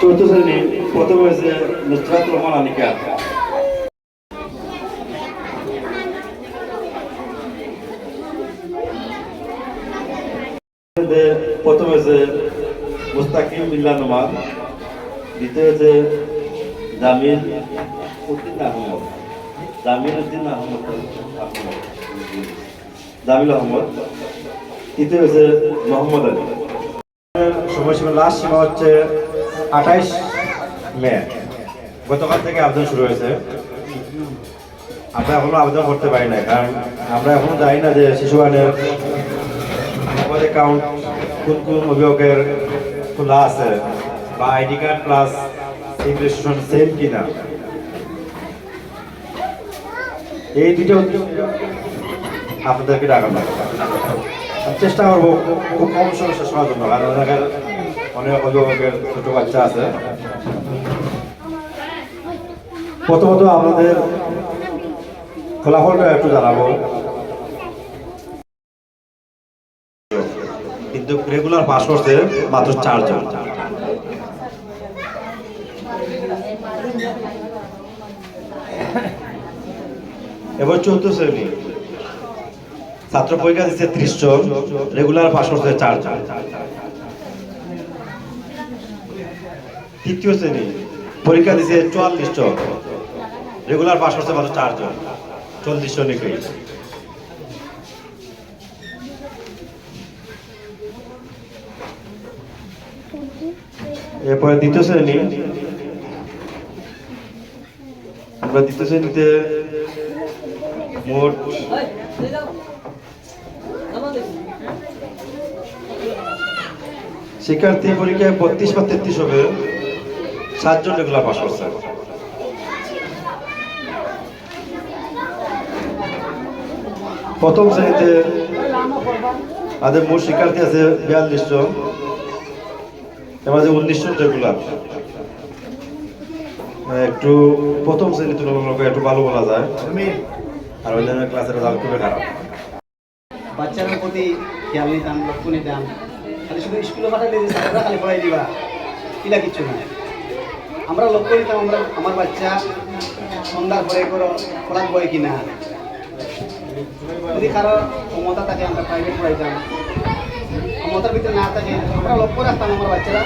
চতুর্থ শ্রেণি প্রথম হয়েছে নুসরাত রহমান আনিকা। প্রথম হয়েছে মুস্তাকিম বিল্লা নোমান। দ্বিতীয় হয়েছে জামিল উদ্দিন আহমদ। জামিল উদ্দিন আহমদ। আহমদ। জামিল আহমদ। তৃতীয় হচ্ছে মোহাম্মদ আলী। সময়সীমা লাস্ট সীমা হচ্ছে আঠাইশ মে। গতকাল থেকে আবেদন শুরু হয়েছে। আমরা এখনও আবেদন করতে পারি না কারণ আমরা এখনও জানি না যে শিশু আইনের অ্যাকাউন্ট কোন কোন অভিভাবকের খোলা আছে বা ID card plus immigration same কিনা? এই দুটো আপনাদেরকে লাগবে আমি চেষ্টা করব খুব কম সময় শেষ করার জন্য, কারণ এলাকার অনেক অভিভাবকের ছোট বাচ্চা আছে। প্রথমত আমাদের ফলাফলটা একটু জানাব। কিন্তু রেগুলার পাস করছে মাত্র চারজন। এবার চৌদ্দ শ্রেণি। ছাত্র পরীক্ষা দিচ্ছে ত্রিশ জন রেগুলার পাস করছে চারজন। তৃতীয় শ্রেণি। পরীক্ষা দিচ্ছে চুয়াল্লিশ জন রেগুলার পাস করছে মাত্র চারজন। চল্লিশ জন নিকই এরপরে দ্বিতীয় শ্রেণি। আমরা দ্বিতীয় শ্রেণীতে মোট শিক্ষার্থী পরীক্ষায় বত্রিশ বা তেত্রিশ হবে। সাতজন রেগুলার পাস করছে। প্রথম শ্রেণীতে আমাদের মোট শিক্ষার্থী আছে বিয়াল্লিশ জন। এর মাঝে উনিশ জন রেগুলার একটু প্রথম শ্রেণি তুলনামূলক একটু ভালো বলা যায়। আর অন্যান্য ক্লাসের রেজাল্ট খুবই খারাপ। বাচ্চাদের প্রতি খেয়াল লক্ষ্য খালি শুধু স্কুলে যে খালি পড়াই দিবা কিনা কিচ্ছু না আমরা লক্ষ্য নিতাম, আমরা, আমার বাচ্চা সন্ধ্যার পরে করো পড়ার বই কিনা। যদি কারও ক্ষমতা থাকে, আমরা প্রাইভেট পড়াইতাম। ক্ষমতার ভিতরে না থাকে, আমরা লক্ষ্য রাখতাম আমার বাচ্চারা।